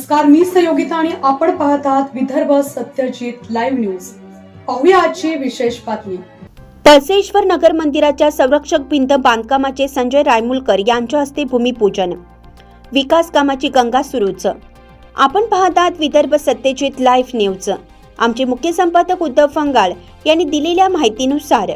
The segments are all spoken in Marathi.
नमस्कार मी सहयोगिता आणि आपण पाहतात विदर्भ सत्यजित लाईव्ह न्यूज. पाहूया आजची विशेष बातमी. तळसेश्वर नगर मंदिराच्या संरक्षक भिंत बांधकामाचे संजय रायमुलकर यांच्या हस्ते भूमिपूजन. विकास कामाची गंगा सुरूच. आपण पाहतात विदर्भ सत्यजित लाईव्ह न्यूज. आमचे मुख्य संपादक उद्धव फंगाळ यांनी दिलेल्या माहितीनुसार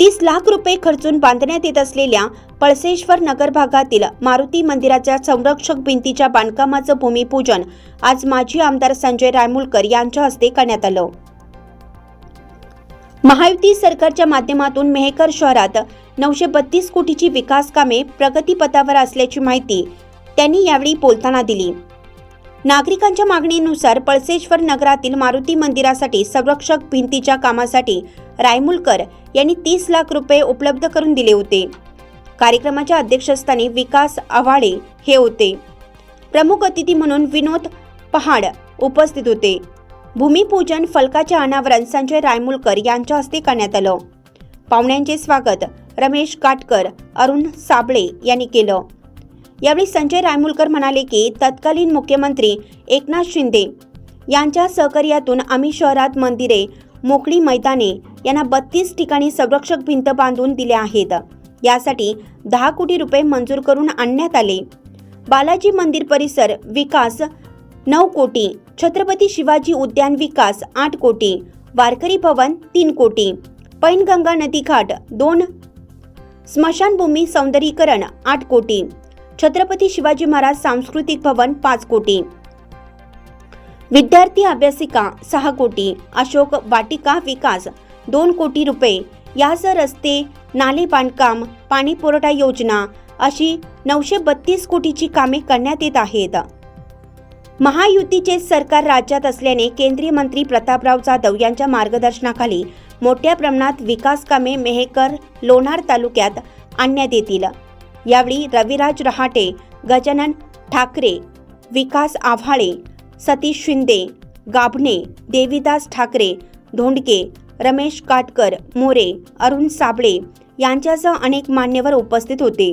तीस लाख रुपये खर्चून बांधण्यात येत असलेल्या पळसेश्वर नगर भागातील मारुती मंदिराच्या संरक्षक भिंतीच्या बांधकामाचं भूमिपूजन आज माजी आमदार संजय रायमुलकर यांच्या हस्ते करण्यात आलं. महायुती सरकारच्या माध्यमातून मेहकर शहरात नऊशे बत्तीस कोटीची विकास कामे प्रगतीपथावर असल्याची माहिती त्यांनी यावेळी बोलताना दिली. नागरिकांच्या मागणीनुसार पळसेश्वर नगरातील मारुती मंदिरासाठी संरक्षक भिंतीच्या कामासाठी रायमुलकर यांनी तीस लाख रुपये उपलब्ध करून दिले होते. कार्यक्रमाच्या अध्यक्षस्थानी विकास आव्हाडे हे होते. प्रमुख अतिथी म्हणून विनोद पहाड उपस्थित होते. भूमिपूजन फलकाचे अनावरण संजय रायमुलकर यांच्या हस्ते करण्यात आलं. पाहुण्यांचे स्वागत रमेश काटकर अरुण साबळे यांनी केलं. यावेळी संजय रायमुलकर म्हणाले की तत्कालीन मुख्यमंत्री एकनाथ शिंदे यांच्या सहकार्यातून आम्ही शहरात मंदिरे मोकळी मैदाने यांना बत्तीस ठिकाणी संरक्षक भिंत बांधून दिल्या आहेत. यासाठी दहा कोटी रुपये मंजूर करून आणण्यात आले. बालाजी मंदिर परिसर विकास नऊ कोटी छत्रपती शिवाजी उद्यान विकास आठ कोटी वारकरी भवन तीन कोटी पैनगंगा नदी घाट दोन स्मशानभूमी सौंदर्यीकरण आठ कोटी. छत्रपती शिवाजी महाराज सांस्कृतिक भवन पाच कोटी. विद्यार्थी अभ्यासिका सहा कोटी. अशोक वाटिका विकास दोन कोटी रुपये. यासह रस्ते नाले बांधकाम पाणी पुरवठा योजना अशी नऊशे बत्तीस कोटीची कामे करण्यात येत आहेत. महायुतीचे सरकार राज्यात असल्याने केंद्रीय मंत्री प्रतापराव जाधव यांच्या मार्गदर्शनाखाली मोठ्या प्रमाणात विकास कामे मेहकर लोणार तालुक्यात आणण्यात येतील. यावेळी रविराज रहाटे गजानन ठाकरे विकास आव्हाळे सतीश शिंदे गाभणे देवीदास ठाकरे धोंडके रमेश काटकर मोरे अरुण साबळे यांच्यासह अनेक मान्यवर उपस्थित होते.